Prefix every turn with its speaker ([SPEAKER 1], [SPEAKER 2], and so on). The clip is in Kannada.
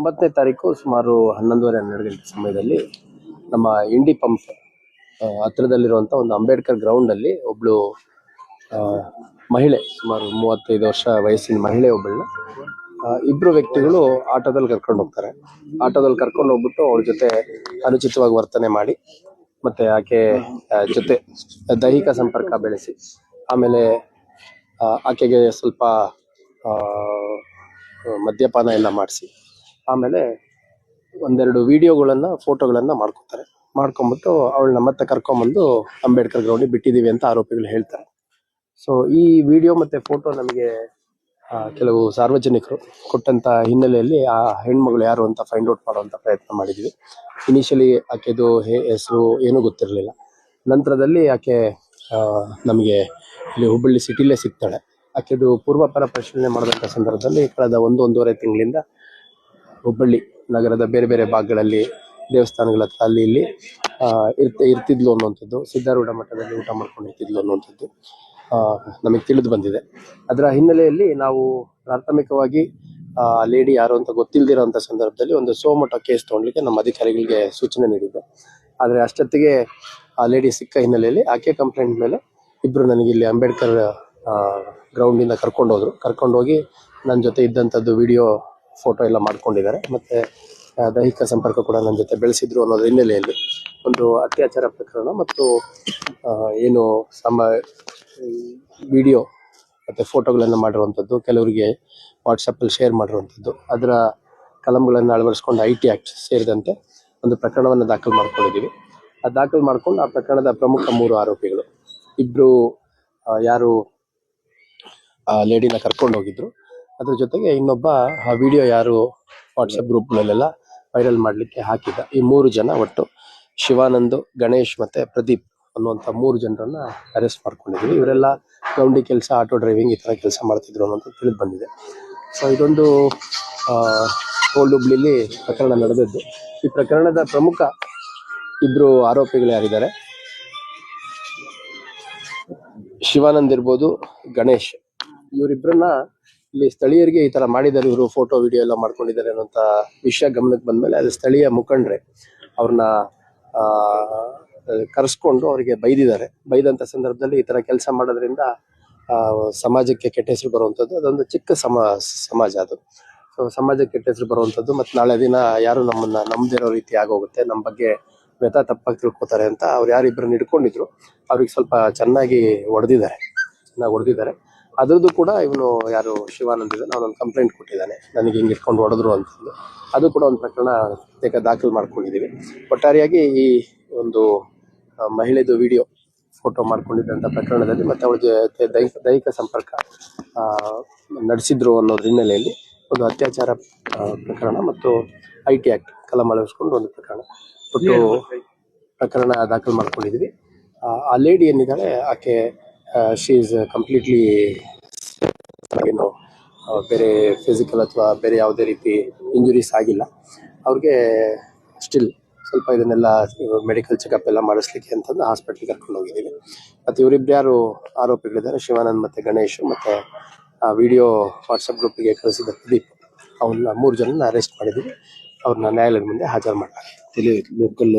[SPEAKER 1] ಒಂಬತ್ತನೇ ತಾರೀಕು ಸುಮಾರು ಹನ್ನೊಂದುವರೆ, ಹನ್ನೆರಡು ಗಂಟೆ ಸಮಯದಲ್ಲಿ ನಮ್ಮ ಇಂಡಿ ಪಂಪ್ ಹತ್ರದಲ್ಲಿರುವಂಥ ಒಂದು ಅಂಬೇಡ್ಕರ್ ಗ್ರೌಂಡ್ ಒಬ್ಬಳು ಮಹಿಳೆ, ಸುಮಾರು ಮೂವತ್ತೈದು ವರ್ಷ ವಯಸ್ಸಿನ ಮಹಿಳೆ ಒಬ್ಬಳನ್ನ ಇಬ್ಬರು ವ್ಯಕ್ತಿಗಳು ಆಟೋದಲ್ಲಿ ಕರ್ಕೊಂಡು ಹೋಗ್ತಾರೆ. ಆಟೋದಲ್ಲಿ ಕರ್ಕೊಂಡು ಹೋಗ್ಬಿಟ್ಟು ಅವ್ರ ಜೊತೆ ಅನುಚಿತವಾಗಿ ವರ್ತನೆ ಮಾಡಿ, ಮತ್ತೆ ಆಕೆ ಜೊತೆ ದೈಹಿಕ ಸಂಪರ್ಕ ಬೆಳೆಸಿ, ಆಮೇಲೆ ಆಕೆಗೆ ಸ್ವಲ್ಪ ಮದ್ಯಪಾನ ಎಲ್ಲ ಮಾಡಿಸಿ ಆಮೇಲೆ ಒಂದೆರಡು ವಿಡಿಯೋಗಳನ್ನ, ಫೋಟೋಗಳನ್ನ ಮಾಡ್ಕೊತಾರೆ ಮಾಡ್ಕೊಂಬಿಟ್ಟು ಅವಳನ್ನ ಮತ್ತೆ ಕರ್ಕೊಂಬಂದು ಅಂಬೇಡ್ಕರ್ ಗ್ರೌಂಡಿಗೆ ಬಿಟ್ಟಿದ್ದೀವಿ ಅಂತ ಆರೋಪಿಗಳು ಹೇಳ್ತಾರೆ. ಸೊ ಈ ವಿಡಿಯೋ ಮತ್ತೆ ಫೋಟೋ ನಮಗೆ ಕೆಲವು ಸಾರ್ವಜನಿಕರು ಕೊಟ್ಟಂತ ಹಿನ್ನೆಲೆಯಲ್ಲಿ ಆ ಹೆಣ್ಮಗಳು ಯಾರು ಅಂತ ಫೈಂಡ್ ಔಟ್ ಮಾಡುವಂತ ಪ್ರಯತ್ನ ಮಾಡಿದ್ವಿ. ಇನಿಷಿಯಲಿ ಆಕೆದು ಹೆಸರು ಏನೂ ಗೊತ್ತಿರಲಿಲ್ಲ. ನಂತರದಲ್ಲಿ ಆಕೆ ನಮಗೆ ಇಲ್ಲಿ ಹುಬ್ಬಳ್ಳಿ ಸಿಟಿಲೇ ಸಿಗ್ತಾಳೆ. ಆಕೆದು ಪೂರ್ವಪರ ಪರಿಶೀಲನೆ ಮಾಡಿದಂಥ ಸಂದರ್ಭದಲ್ಲಿ ಕಳೆದ ಒಂದು, ಒಂದೂವರೆ ತಿಂಗಳಿಂದ ಹುಬ್ಬಳ್ಳಿ ನಗರದ ಬೇರೆ ಬೇರೆ ಭಾಗಗಳಲ್ಲಿ ದೇವಸ್ಥಾನಗಳ ಹತ್ರ ಅಲ್ಲಿ ಇಲ್ಲಿ ಇರ್ತ, ಇರ್ತಿದ್ಲು ಅನ್ನುವಂಥದ್ದು. ಸಿದ್ಧಾರೂಢ ಮಠದಲ್ಲಿ ಊಟ ಮಾಡ್ಕೊಂಡು ಇರ್ತಿದ್ಲು ಅನ್ನುವಂಥದ್ದು ನಮಗೆ ತಿಳಿದು ಬಂದಿದೆ. ಅದರ ಹಿನ್ನೆಲೆಯಲ್ಲಿ ನಾವು ಪ್ರಾಥಮಿಕವಾಗಿ, ಆ, ಲೇಡಿ ಯಾರು ಅಂತ ಗೊತ್ತಿಲ್ದಿರೋಂಥ ಸಂದರ್ಭದಲ್ಲಿ ಒಂದು ಸೋಮಠ ಕೇಸ್ ತಗೊಳ್ಲಿಕ್ಕೆ ನಮ್ಮ ಅಧಿಕಾರಿಗಳಿಗೆ ಸೂಚನೆ ನೀಡಿದ್ದೆ. ಆದರೆ ಅಷ್ಟೊತ್ತಿಗೆ ಆ ಲೇಡಿ ಸಿಕ್ಕ ಹಿನ್ನೆಲೆಯಲ್ಲಿ ಆಕೆ ಕಂಪ್ಲೇಂಟ್ ಮೇಲೆ ಇಬ್ರು ನನಗೆ ಇಲ್ಲಿ ಅಂಬೇಡ್ಕರ್ ಗ್ರೌಂಡಿಂದ ಕರ್ಕೊಂಡು ಹೋದ್ರು ಕರ್ಕೊಂಡು ಹೋಗಿ ನನ್ನ ಜೊತೆ ಇದ್ದಂಥದ್ದು ವಿಡಿಯೋ ಫೋಟೋ ಎಲ್ಲ ಮಾಡ್ಕೊಂಡಿದ್ದಾರೆ. ಮತ್ತೆ ದೈಹಿಕ ಸಂಪರ್ಕ ಕೂಡ ನನ್ನ ಜೊತೆ ಬೆಳೆಸಿದ್ರು ಅನ್ನೋದ್ರ ಹಿನ್ನೆಲೆಯಲ್ಲಿ ಒಂದು ಅತ್ಯಾಚಾರ ಪ್ರಕರಣ ಮತ್ತು ಏನು ಸಮ ವಿಡಿಯೋ ಮತ್ತೆ ಫೋಟೋಗಳನ್ನು ಮಾಡಿರುವಂಥದ್ದು, ಕೆಲವರಿಗೆ ವಾಟ್ಸಪ್ಪಲ್ಲಿ ಶೇರ್ ಮಾಡಿರುವಂಥದ್ದು, ಅದರ ಕಲಂಗಳನ್ನು ಅಳವಡಿಸ್ಕೊಂಡು ಐ ಟಿ ಆಕ್ಟ್ ಸೇರಿದಂತೆ ಒಂದು ಪ್ರಕರಣವನ್ನು ದಾಖಲು ಮಾಡ್ಕೊಂಡಿದ್ದೀವಿ. ಆ ದಾಖಲು ಮಾಡ್ಕೊಂಡು ಆ ಪ್ರಕರಣದ ಪ್ರಮುಖ ಮೂರು ಆರೋಪಿಗಳು. ಇಬ್ರು ಯಾರು ಲೇಡಿನ ಕರ್ಕೊಂಡು ಹೋಗಿದ್ರು. ಅದ್ರ ಜೊತೆಗೆ ಇನ್ನೊಬ್ಬ, ಆ ವಿಡಿಯೋ ಯಾರು ವಾಟ್ಸಪ್ ಗ್ರೂಪ್ನಲ್ಲೆಲ್ಲ ವೈರಲ್ ಮಾಡಲಿಕ್ಕೆ ಹಾಕಿದ್ದ. ಈ ಮೂರು ಜನ ಒಟ್ಟು ಶಿವಾನಂದ್, ಗಣೇಶ್ ಮತ್ತೆ ಪ್ರದೀಪ್ ಅನ್ನುವಂಥ ಮೂರು ಜನರನ್ನ ಅರೆಸ್ಟ್ ಮಾಡ್ಕೊಂಡಿದ್ವಿ. ಇವರೆಲ್ಲ ಗೌಂಡಿ ಕೆಲಸ ಆಟೋ ಡ್ರೈವಿಂಗ್ ಈ ಥರ ಕೆಲಸ ಮಾಡ್ತಿದ್ರು ಅನ್ನೋದು ತಿಳಿದು ಬಂದಿದೆ. ಸೊ ಇದೊಂದು ಓಲ್ಡ್ ಹುಬ್ಳಿಲಿ ಪ್ರಕರಣ ನಡೆದದ್ದು. ಈ ಪ್ರಕರಣದ ಪ್ರಮುಖ ಇಬ್ರು ಆರೋಪಿಗಳು ಯಾರಿದ್ದಾರೆ? ಶಿವಾನಂದ್ ಇರ್ಬೋದು, ಗಣೇಶ್. ಇವರಿಬ್ಬರನ್ನ ಇಲ್ಲಿ ಸ್ಥಳೀಯರಿಗೆ ಈ ತರ ಮಾಡಿದ್ದಾರೆ, ಇವರು ಫೋಟೋ ವಿಡಿಯೋ ಎಲ್ಲ ಮಾಡ್ಕೊಂಡಿದ್ದಾರೆ ಅನ್ನೋಂಥ ವಿಷಯ ಗಮನಕ್ಕೆ ಬಂದ್ಮೇಲೆ ಅದು ಸ್ಥಳೀಯ ಮುಖಂಡ್ರೆ ಅವ್ರನ್ನ ಕರೆಸ್ಕೊಂಡು ಅವರಿಗೆ ಬೈದಿದ್ದಾರೆ. ಬೈದಂತ ಸಂದರ್ಭದಲ್ಲಿ ಈ ತರ ಕೆಲಸ ಮಾಡೋದ್ರಿಂದ ಸಮಾಜಕ್ಕೆ ಕೆಟ್ಟ ಹೆಸರು ಬರುವಂಥದ್ದು ಅದೊಂದು ಚಿಕ್ಕ ಸಮ, ಸಮಾಜ ಅದು. ಸೊ ಸಮಾಜಕ್ಕೆ ಕೆಟ್ಟ ಹೆಸರು ಬರುವಂಥದ್ದು ಮತ್ತೆ ನಾಳೆ ದಿನ ಯಾರು ನಮ್ಮನ್ನ ನಂಬದಿರೋ ರೀತಿ ಆಗೋಗುತ್ತೆ ನಮ್ಮ ಬಗ್ಗೆ ವ್ಯಥ ತಪ್ಪಾಗಿ ತಿಳ್ಕೊತಾರೆ ಅಂತ ಅವ್ರು ಯಾರಿಬ್ಬರನ್ನ ಹಿಡ್ಕೊಂಡಿದ್ರು, ಅವ್ರಿಗೆ ಸ್ವಲ್ಪ ಚೆನ್ನಾಗಿ ಹೊಡೆದಿದ್ದಾರೆ ಚೆನ್ನಾಗಿ ಹೊಡೆದಿದ್ದಾರೆ ಅದ್ರದ್ದು ಕೂಡ ಇವನು ಯಾರು ಶಿವಾನಂದ್ ಇದೆ ಅವನೊಂದು ಕಂಪ್ಲೇಂಟ್ ಕೊಟ್ಟಿದ್ದಾನೆ. ನನಗೆ ಹಿಂಗೆ ಇಟ್ಕೊಂಡು ಹೊಡೆದ್ರು ಅಂತಂದು. ಅದು ಕೂಡ ಒಂದು ಪ್ರಕರಣ ಬೇಗ ದಾಖಲು ಮಾಡ್ಕೊಂಡಿದ್ದೀವಿ. ಒಟ್ಟಾರೆಯಾಗಿ ಈ ಒಂದು ಮಹಿಳೆದು ವಿಡಿಯೋ ಫೋಟೋ ಮಾಡ್ಕೊಂಡಿದ್ದಂಥ ಪ್ರಕರಣದಲ್ಲಿ ಮತ್ತೆ ಅವಳ ಜೊತೆ ದೈಹಿಕ ದೈಹಿಕ ಸಂಪರ್ಕ ನಡೆಸಿದ್ರು ಅನ್ನೋದ್ರ ಹಿನ್ನೆಲೆಯಲ್ಲಿ ಒಂದು ಅತ್ಯಾಚಾರ ಪ್ರಕರಣ ಮತ್ತು ಐ ಟಿ ಆ್ಯಕ್ಟ್ ಕಲಂ ಅಳವಡಿಸ್ಕೊಂಡು ಒಂದು ಪ್ರಕರಣ ಒಟ್ಟು ಪ್ರಕರಣ ದಾಖಲು ಮಾಡ್ಕೊಂಡಿದ್ದೀವಿ. ಆ, ಆ ಲೇಡಿ ಏನಿದ್ದಾಳೆ ಆಕೆ ಶಿ ಈಸ್ ಕಂಪ್ಲೀಟ್ಲಿ ಏನು ಬೇರೆ ಫಿಸಿಕಲ್ ಅಥವಾ ಬೇರೆ ಯಾವುದೇ ರೀತಿ ಇಂಜುರೀಸ್ ಆಗಿಲ್ಲ. ಅವ್ರಿಗೆ ಸ್ಟಿಲ್ ಸ್ವಲ್ಪ ಇದನ್ನೆಲ್ಲ ಮೆಡಿಕಲ್ ಚೆಕಪ್ ಎಲ್ಲ ಮಾಡಿಸ್ಲಿಕ್ಕೆ ಅಂತಂದು ಹಾಸ್ಪಿಟ್ಲಿಗೆ ಕರ್ಕೊಂಡು ಹೋಗಿದ್ದೀವಿ. ಮತ್ತು ಇವರಿಬ್ಬರು ಯಾರು ಆರೋಪಿಗಳಿದ್ದಾರೆ? ಶಿವಾನಂದ್ ಮತ್ತು ಗಣೇಶ್ ಮತ್ತು ವಿಡಿಯೋ ವಾಟ್ಸಪ್ ಗ್ರೂಪಿಗೆ ಕಳಿಸಿದ ಪ್ರದೀಪ್. ಅವ್ರನ್ನ ಮೂರು ಜನನ ಅರೆಸ್ಟ್ ಮಾಡಿದ್ದೀವಿ. ಅವ್ರನ್ನ ನ್ಯಾಯಾಲಯದ ಮುಂದೆ ಹಾಜರು ಮಾಡಲಾಗಿದೆ
[SPEAKER 2] ಲೋಕಲ್